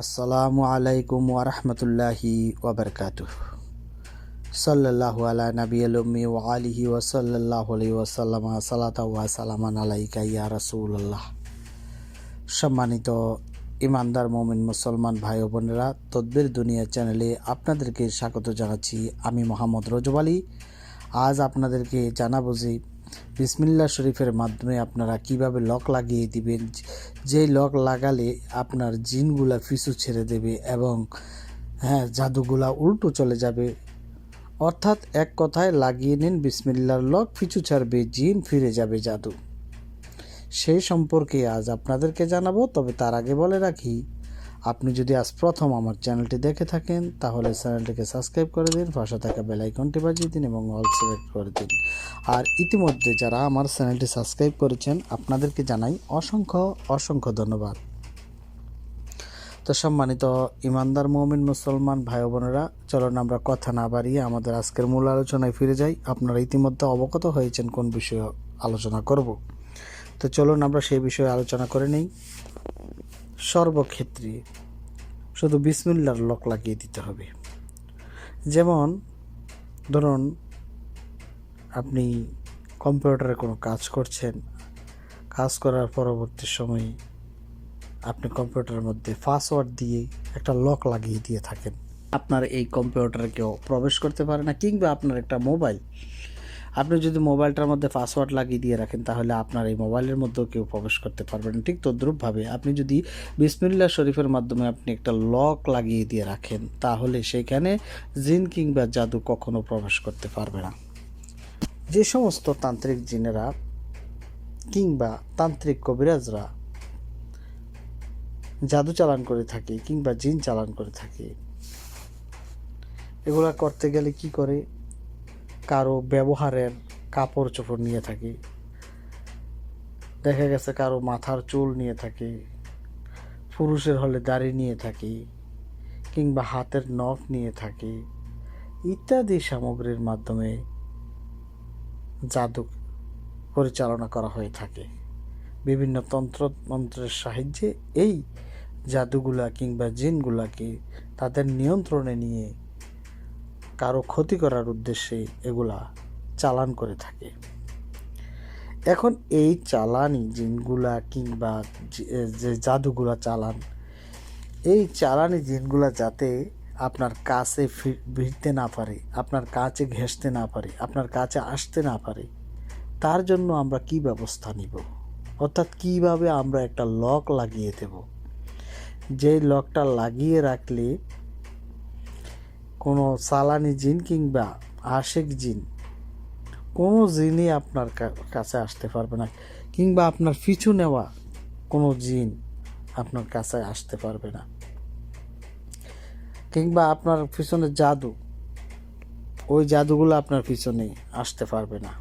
আসসালামু আলাইকুম ওরহমতুল্লাহি ওবরকাত সাল্লাল্লাহু আলা নবী আলমি ও আলিহি ওসাল্লাহ আলি ওসাল্লাম সালাতা ওয়া সালামান আলাইকা ইয়া রাসূলুল্লাহ। সম্মানিত ইমানদার মোমিন মুসলমান ভাই ও বোনেরা, তদ্বির দুনিয়া চ্যানেলে আপনাদেরকে স্বাগত জানাচ্ছি। আমি মোহাম্মদ রজব আলী। আজ আপনাদেরকে জানাব যে বিসমিল্লা শরীফের মাধ্যমে আপনারা কীভাবে লক লাগিয়ে দিবেন? যে লক লাগালে আপনার জিনগুলা পিছু ছেড়ে দেবে এবং হ্যাঁ জাদুগুলা উল্টো চলে যাবে। অর্থাৎ এক কথায় লাগিয়ে নিন বিসমিল্লার লক পিছু ছাড়বে, জিন ফিরে যাবে জাদু। সেই সম্পর্কে আজ আপনাদেরকে জানাব, তবে তার আগে বলে রাখি আপনি যদি আজ প্রথম আমার চ্যানেলটি দেখে থাকেন, তাহলে চ্যানেলটিকে সাবস্ক্রাইব করে দিন, পাশে থাকা বেল আইকনটি বাজিয়ে দিন এবং অল সিলেক্ট করে দিন। আর ইতিমধ্যে যারা আমার চ্যানেলটি সাবস্ক্রাইব করেছেন, আপনাদেরকে জানাই অসংখ্য অসংখ্য ধন্যবাদ। তো সম্মানিত ইমানদার মমিন মুসলমান ভাই বোনেরা, চলুন আমরা কথা না বাড়িয়ে আমাদের আজকের মূল আলোচনায় ফিরে যাই। আপনারা ইতিমধ্যে অবগত হয়েছেন কোন বিষয়ে আলোচনা করব। তো চলুন আমরা সেই বিষয়ে আলোচনা করে নেই। সর্বক্ষেত্রে শুধু বিসমিল্লার লক লাগিয়ে দিতে হবে। যেমন, ধরুন, আপনি কম্পিউটারে কোনো কাজ করছেন, কাজ করার পরবর্তী সময়ে আপনি কম্পিউটারের মধ্যে পাসওয়ার্ড দিয়ে একটা লক লাগিয়ে দিয়ে থাকেন। আপনার এই কম্পিউটারে কেউ প্রবেশ করতে পারে না, কিংবা আপনার একটা মোবাইল আপনি যদি মোবাইলটার মধ্যে পাসওয়ার্ড লাগিয়ে দিয়ে রাখেন, তাহলে আপনার এই মোবাইলের মধ্যেও কেউ প্রবেশ করতে পারবে না। ঠিক তদ্রূপভাবে আপনি যদি বিসমিল্লা শরীফের মাধ্যমে আপনি একটা লক লাগিয়ে দিয়ে রাখেন, তাহলে সেখানে জিন কিংবা জাদু কখনো প্রবেশ করতে পারবে না। যে সমস্ত তান্ত্রিক জিনেরা কিংবা তান্ত্রিক কবিরাজরা জাদু চালান করে থাকে কিংবা জিন চালান করে থাকে, এগুলা করতে গেলে কি করে? কারও ব্যবহারের কাপড় চোপড় নিয়ে থাকে। দেখা গেছে কারও মাথার চুল নিয়ে থাকে, পুরুষের হলে দাড়ি নিয়ে থাকি, কিংবা হাতের নখ নিয়ে থাকে, ইত্যাদি সামগ্রীর মাধ্যমে জাদু পরিচালনা করা হয়ে থাকে। বিভিন্ন তন্ত্র মন্ত্রের সাহায্যে এই জাদুগুলা কিংবা জিনগুলাকে তাদের নিয়ন্ত্রণে নিয়ে কারও ক্ষতি করার উদ্দেশ্যে এগুলা চালান করে থাকে। এখন এই চালানি জিনগুলা কিংবা যে জাদুগুলা চালান, এই চালানি জিনগুলা যাতে আপনার কাছে ভিড়তে না পারে, আপনার কাছে ঘেঁষতে না পারে, আপনার কাছে আসতে না পারে, তার জন্য আমরা কি ব্যবস্থা নিব? অর্থাৎ কীভাবে আমরা একটা লক লাগিয়ে দেব? যে লকটা লাগিয়ে রাখলে কোনো সালানি জিন কিংবা আশেক জিন, কোনো জিনই আপনার কাছে আসতে পারবে না, কিংবা আপনার পিছু নেওয়া কোনো জিন আপনার কাছে আসতে পারবে না। কিংবা আপনার পিছনে জাদু, ওই জাদুগুলো আপনার পিছনে আসতে পারবে না।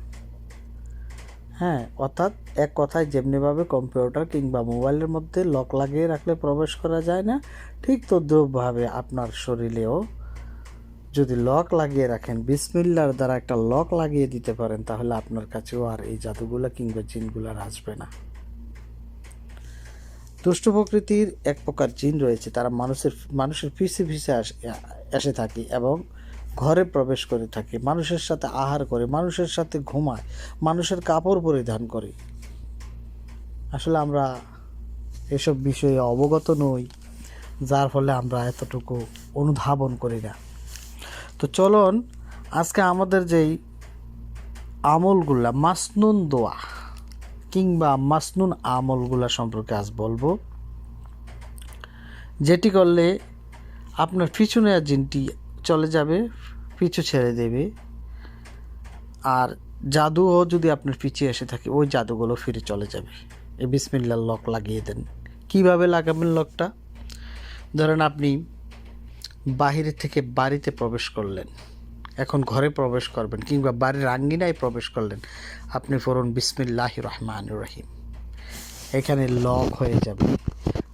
হ্যাঁ অর্থাৎ এক কথায় যেমনিভাবে কম্পিউটার কিংবা মোবাইলের মধ্যে লক লাগিয়ে রাখলে প্রবেশ করা যায় না, ঠিক তদ্রুপভাবে আপনার শরীরেও যদি লক লাগিয়ে রাখেন, বিসমিল্লার দ্বারা একটা লক লাগিয়ে দিতে পারেন, তাহলে আপনার কাছেও আর এই জাদুগুলো কিংবা জিনগুলো আর আসবে না। দুষ্ট প্রকৃতির এক প্রকার জিন রয়েছে, তারা মানুষের মানুষের পিছে পিছে এসে থাকে এবং ঘরে প্রবেশ করে থাকে। মানুষের সাথে আহার করে, মানুষের সাথে ঘুমায়, মানুষের কাপড় পরিধান করে। আসলে আমরা এসব বিষয়ে অবগত নই, যার ফলে আমরা এতটুকু অনুধাবন করি না। তো চলুন, আজকে আমাদের যেই আমলগুলা, মাসনুন দোয়া কিংবা মাসনুন আমলগুলা সম্পর্কে আজ বলব। যেটি করলে আপনার পিছনে জিনটি চলে যাবে, পিছু ছেড়ে দেবে। আর জাদুও যদি আপনার পিছিয়ে এসে থাকে, ওই জাদুগুলো ফিরে চলে যাবে। এই বিসমিল্লার লক লাগিয়ে দেন। কীভাবে লাগাবেন লকটা? ধরেন আপনি বাহিরে থেকে বাড়িতে প্রবেশ করলেন। এখন ঘরে প্রবেশ করবেন কিংবা বাড়ির আঙ্গিনায় প্রবেশ করলেন। আপনি পড়ুন বিসমিল্লাহ রহমান রহিম। এখানে লক হয়ে যাবে।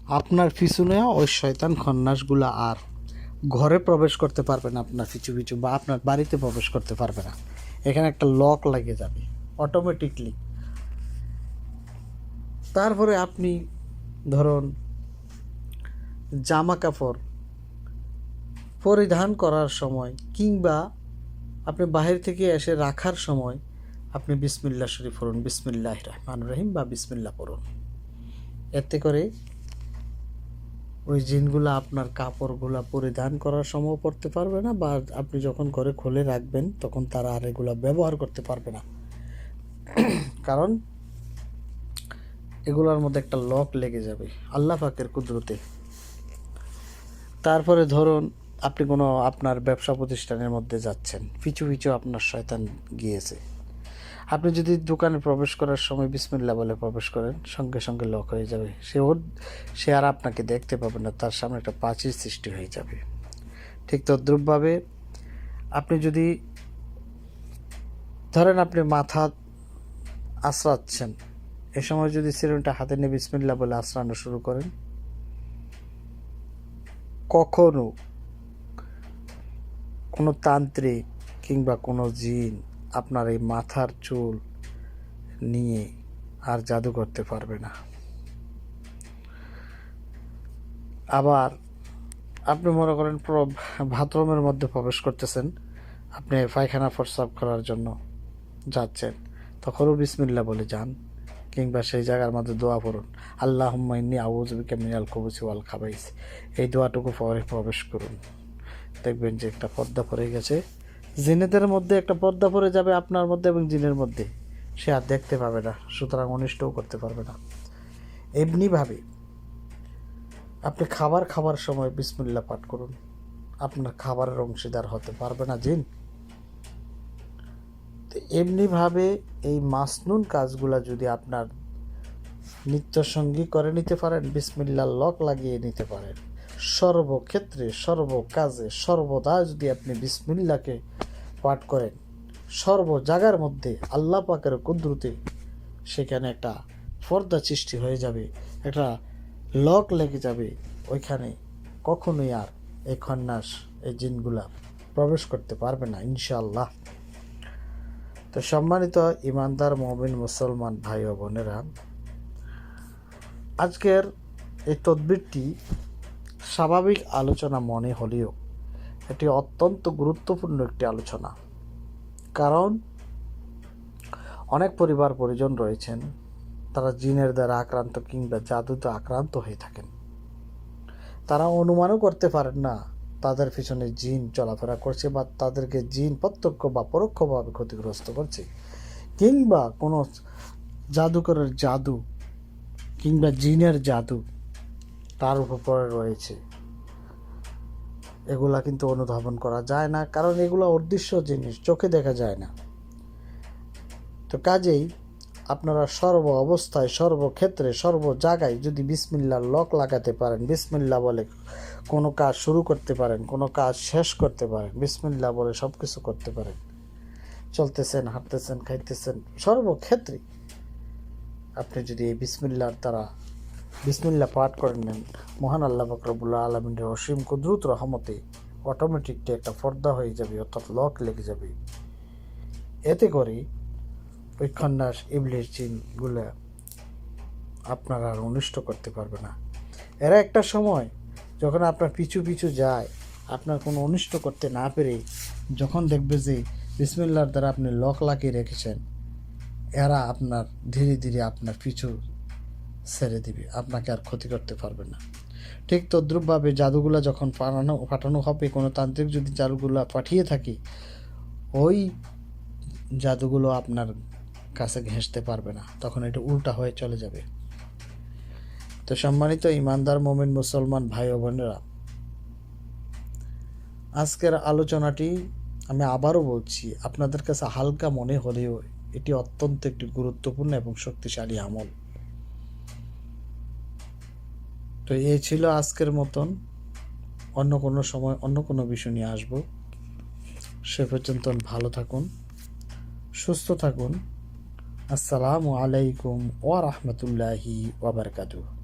আপনার পিছনে ওই শয়তান খন্নাসগুলো আর ঘরে প্রবেশ করতে পারবে না আপনার পিছু পিছু বা আপনার বাড়িতে প্রবেশ করতে পারবে না। এখানে একটা লক লাগে যাবে অটোমেটিকলি তারপরে আপনি ধরুন জামা কাপড় পরিধান করার সময় কিংবা আপনি বাহির থেকে এসে রাখার সময় আপনি বিসমিল্লা শরীফ পড়ুন বিসমিল্লাহ রহমান রহিম বা বিসমিল্লা পড়ুন। এতে করে ওই জিনগুলো আপনার কাপড়গুলা পরিধান করার সময় পড়তে পারবে না বা আপনি যখন ঘরে খুলে রাখবেন তখন তারা আর এগুলো ব্যবহার করতে পারবে না। কারণ এগুলোর মধ্যে একটা লক লেগে যাবে, আল্লাহ পাকের কুদরতে। তারপরে ধরুন আপনি কোনো আপনার ব্যবসা প্রতিষ্ঠানের মধ্যে যাচ্ছেন, পিছু পিছু আপনার শয়তান গিয়েছে। আপনি যদি দোকানে প্রবেশ করার সময় বিসমিল্লা বলে প্রবেশ করেন, সঙ্গে সঙ্গে লক হয়ে যাবে। সে ওর, সে আর আপনাকে দেখতে পাবে না, তার সামনে একটা প্রাচীর সৃষ্টি হয়ে যাবে। ঠিক তদ্রুপভাবে আপনি যদি, ধরেন আপনি মাথা আশ্রাচ্ছেন এ সময় যদি সিরুনটা হাতে নিয়ে বিসমিল্লা বলে আশ্রানো শুরু করেন, কখনো কোনো তান্ত্রিক কিংবা কোনো জিন আপনার এই মাথার চুল নিয়ে আর জাদু করতে পারবে না। আবার আপনি মনে করেন পুরো বাথরুমের মধ্যে প্রবেশ করতেছেন, আপনি পায়খানা প্রস্রাব করার জন্য যাচ্ছেন, তখনও বিসমিল্লা বলে যান কিংবা সেই জায়গার মধ্যে দোয়া পড়ুন আল্লাহ ইন্নি আউজবিকে মিনাল কবুসি ওয়াল খাবাইস। এই দোয়াটুকু পরে প্রবেশ করুন। দেখবেন যে একটা পর্দা পড়ে গেছে। জিনেদের মধ্যে একটা পর্দা পড়ে যাবে আপনার মধ্যে এবং জিনের মধ্যে। সে আর দেখতে পাবে না, সুতরাং অনিষ্টও করতে পারবে না। এমনিভাবে আপনি খাবার খাবার সময় বিসমিল্লা পাঠ করুন। আপনার খাবারের অংশীদার হতে পারবে না জিন। তো এমনিভাবে এই মাসনুন কাজগুলা যদি আপনার নিত্যসঙ্গী করে নিতে পারেন বিসমিল্লা লক লাগিয়ে নিতে পারেন। সর্বক্ষেত্রে, সর্বকাজে, সর্বদা যদি আপনি বিসমিল্লাকে পাঠ করেন সর্ব জায়গার মধ্যে আল্লাহ পাকের কুদ্রুতে সেখানে একটা পর্দা সৃষ্টি হয়ে যাবে, একটা লক লেগে যাবে, ওইখানে কখনোই আর এই খন্যাস এই জিনগুলা প্রবেশ করতে পারবে না ইনশাল্লাহ তো সম্মানিত ইমানদার, মমিন, মুসলমান ভাই ও বোনেরা, আজকের এই তদবিরটি স্বাভাবিক আলোচনা মনে হলেও এটি অত্যন্ত গুরুত্বপূর্ণ একটি আলোচনা। কারণ অনেক পরিবার পরিজন রয়েছেন, তারা জিনের দ্বারা আক্রান্ত কিংবা জাদুতে আক্রান্ত হয়ে থাকেন। তারা অনুমানও করতে পারেন না, তাদের পিছনে জিন চলাফেরা করছে বা তাদেরকে জিন প্রত্যক্ষ বা পরোক্ষভাবে ক্ষতিগ্রস্ত করছে। কিংবা কোনো জাদুকরের জাদু কিংবা জিনের জাদু তার উপরে রয়েছে। এগুলা কিন্তু অনুধাবন করা যায় না, কারণ এগুলো অদৃশ্য জিনিস, চোখে দেখা যায় না। তো কাজেই আপনারা সর্ব অবস্থায় সর্বক্ষেত্রে সর্ব জায়গায় যদি বিসমিল্লার লক লাগাতে পারেন, বিসমিল্লা বলে কোনো কাজ শুরু করতে পারেন, কোনো কাজ শেষ করতে পারেন, বিসমিল্লা বলে সব কিছু করতে পারেন। চলতেছেন, হাঁটতেছেন, খাইতেছেন সর্বক্ষেত্রে আপনি যদি এই বিসমিল্লার দ্বারা বিসমিল্লা পাঠ করে নেন মহান আল্লাহ ফকরবুল্লাহ আলমিনের অসীম কুদরত রহমতে অটোমেটিকটি একটা পর্দা হয়ে যাবে, অর্থাৎ লক লেগে যাবে। এতে করে ওই খন্যাস ইবলির চিনগুলো আপনার আর অনিষ্ট করতে পারবে না। এরা একটা সময় যখন আপনার পিছু পিছু যায়, আপনার কোনো অনিষ্ট করতে না পেরে যখন দেখবে যে বিসমিল্লার দ্বারা আপনি লক লাগিয়ে রেখেছেন, এরা আপনার ধীরে ধীরে আপনার পিছু ছেড়ে দিবে। আপনাকে আর ক্ষতি করতে পারবে না। ঠিক তদ্রুপভাবে জাদুগুলা যখন পাঠানো পাঠানো হবে, কোনো তান্ত্রিক যদি জাদুগুলা পাঠিয়ে থাকি, ওই জাদুগুলো আপনার কাছে ঘেঁষতে পারবে না। তখন এটা উল্টা হয়ে চলে যাবে। তো সম্মানিত ইমানদার, মোমিন, মুসলমান ভাই ও বোনেরা, আজকের আলোচনাটি আমি আবারও বলছি, আপনাদের কাছে হালকা মনে হলেও এটি অত্যন্ত একটি গুরুত্বপূর্ণ এবং শক্তিশালী আমল। তো এই ছিল আজকের মতন। অন্য কোনো সময়, অন্য কোনো বিষয় নিয়ে আসব। সে পর্যন্ত ভালো থাকুন, সুস্থ থাকুন। আসসালামু আলাইকুম ওয়া রাহমাতুল্লাহি ওয়া বারাকাতুহু।